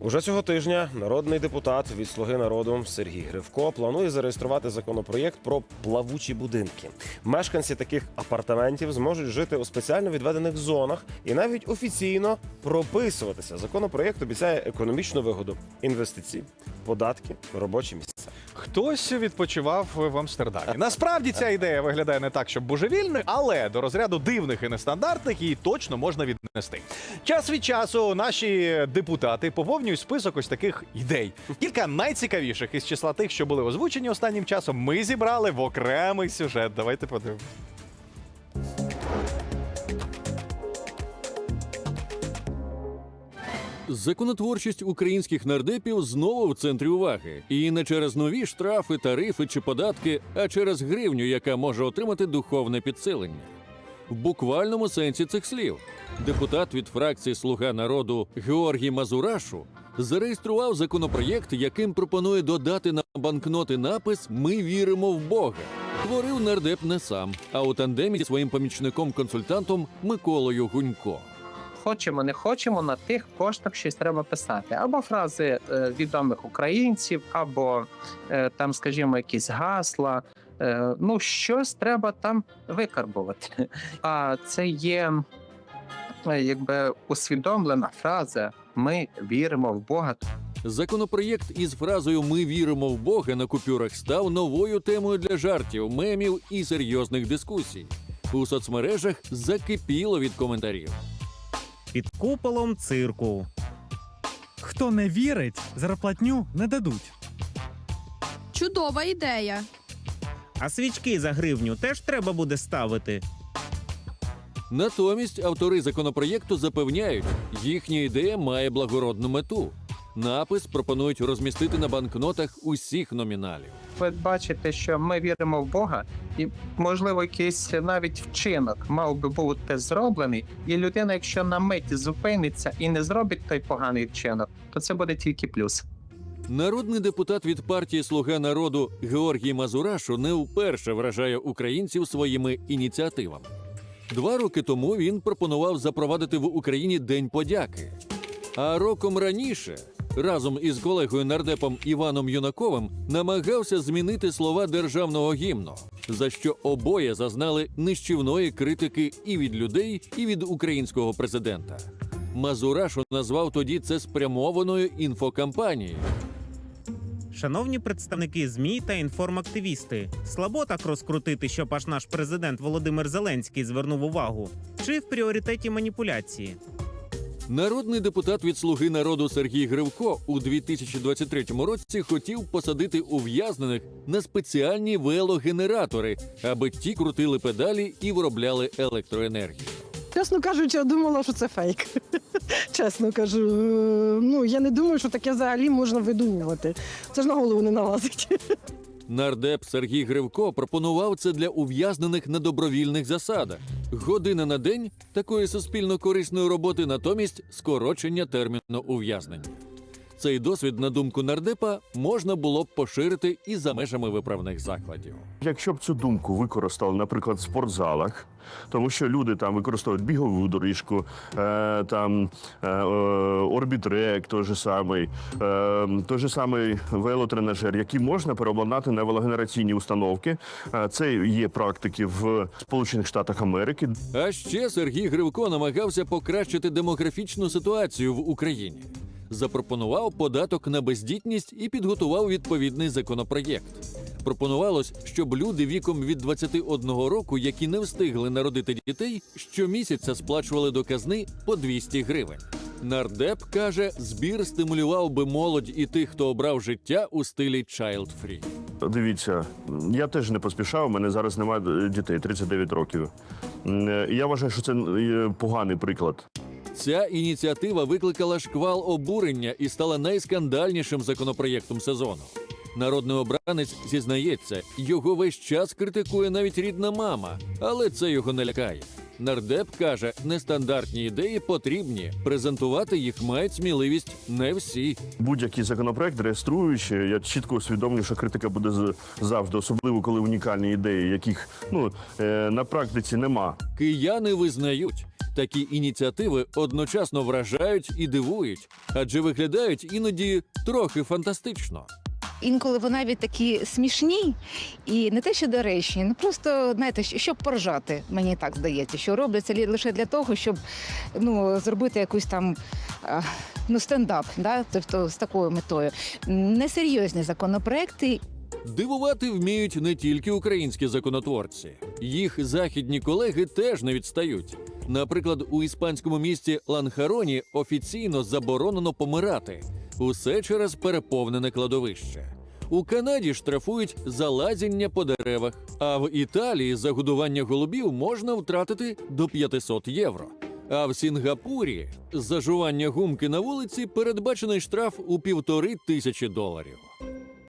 Уже цього тижня народний депутат від Слуги народу Сергій Гривко планує зареєструвати законопроєкт про плавучі будинки. Мешканці таких апартаментів зможуть жити у спеціально відведених зонах і навіть офіційно прописуватися. Законопроєкт обіцяє економічну вигоду, інвестиції, податки, робочі місця. Хтось відпочивав в Амстердамі. Насправді ця ідея виглядає не так, щоб божевільною, але до розряду дивних і нестандартних її точно можна віднести. Час від часу наші депутати поповнюють список ось таких ідей. Кілька найцікавіших із числа тих, що були озвучені останнім часом, ми зібрали в окремий сюжет. Давайте подивимось. Законотворчість українських нардепів знову в центрі уваги. І не через нові штрафи, тарифи чи податки, а через гривню, яка може отримати духовне підсилення. В буквальному сенсі цих слів депутат від фракції Слуга народу Георгій Мазурашу зареєстрував законопроєкт, яким пропонує додати на банкноти напис Ми віримо в Бога. Творив нардеп не сам, а у тандемі зі своїм помічником-консультантом Миколою Гунько. Хочемо, не хочемо, на тих коштах щось треба писати. Або фрази е, відомих українців, або е, там, скажімо, якісь гасла. Е, ну, щось треба там викарбувати. А це є якби усвідомлена фраза. Ми віримо в Бога. Законопроєкт із фразою Ми віримо в Бога на купюрах став новою темою для жартів, мемів і серйозних дискусій. У соцмережах закипіло від коментарів. Під куполом цирку. Хто не вірить, зарплатню не дадуть. Чудова ідея. А свічки за гривню теж треба буде ставити. Натомість автори законопроєкту запевняють, їхня ідея має благородну мету. Напис пропонують розмістити на банкнотах усіх номіналів. Ви бачите, що ми віримо в Бога, і можливо, якийсь навіть вчинок мав би бути зроблений, і людина, якщо на мить зупиниться і не зробить той поганий вчинок, то це буде тільки плюс. Народний депутат від партії Слуга народу Георгій Мазурашу не вперше вражає українців своїми ініціативами. Два роки тому він пропонував запровадити в Україні День подяки. А роком раніше разом із колегою нардепом Іваном Юнаковим намагався змінити слова державного гімну, за що обоє зазнали нищівної критики і від людей, і від українського президента. Мазурашу назвав тоді це спрямованою інфокампанією. Шановні представники ЗМІ та інформактивісти, слабо так розкрутити, щоб аж наш президент Володимир Зеленський звернув увагу. Чи в пріоритеті маніпуляції? Народний депутат від Слуги народу Сергій Гривко у 2023 році хотів посадити ув'язнених на спеціальні велогенератори, аби ті крутили педалі і виробляли електроенергію. Чесно кажучи, я думала, що це фейк. Чесно кажу. Ну я не думаю, що таке взагалі можна видумувати. Це ж на голову не налазить. Нардеп Сергій Гривко пропонував це для ув'язнених на добровільних засадах. Година на день такої суспільно корисної роботи, натомість скорочення терміну ув'язнення. Цей досвід, на думку нардепа, можна було б поширити і за межами виправних закладів. Якщо б цю думку використали, наприклад, в спортзалах, тому що люди там використовують бігову доріжку, е, там е, е, орбітрек, той же самий, е, той же самий велотренажер, який можна переобладнати на велогенераційні установки. Е, це є практики в Сполучених Штатах Америки. А ще Сергій Гривко намагався покращити демографічну ситуацію в Україні. Запропонував податок на бездітність і підготував відповідний законопроєкт. Пропонувалось, щоб люди віком від 21 року, які не встигли народити дітей, щомісяця сплачували до казни по 200 гривень. Нардеп каже, збір стимулював би молодь і тих, хто обрав життя у стилі child free. Дивіться, я теж не поспішав. У мене зараз немає дітей, 39 років. Я вважаю, що це е, поганий приклад. Ця ініціатива викликала шквал обурення і стала найскандальнішим законопроєктом сезону. Народний обранець зізнається, його весь час критикує навіть рідна мама, але це його не лякає. Нардеп каже, нестандартні ідеї потрібні. Презентувати їх мають сміливість не всі. Будь-який законопроект реєструючи, я чітко усвідомлюю, що критика буде завжди, особливо коли унікальні ідеї, яких ну е, на практиці нема. Кияни визнають, Такі ініціативи одночасно вражають і дивують, адже виглядають іноді трохи фантастично. Інколи вони навіть такі смішні і не те, що доречні, ну просто знаєте, щоб поржати, мені так здається, що робляться лише для того, щоб ну зробити якусь там. Ну, стендап, да? тобто з такою метою. Несерйозні законопроекти, Дивувати вміють не тільки українські законотворці, їх західні колеги теж не відстають. Наприклад, у іспанському місті Ланхароні офіційно заборонено помирати. Усе через переповнене кладовище. У Канаді штрафують за лазіння по деревах, а в Італії за годування голубів можна втратити до 500 євро. А в Сінгапурі за жування гумки на вулиці передбачений штраф у півтори тисячі доларів.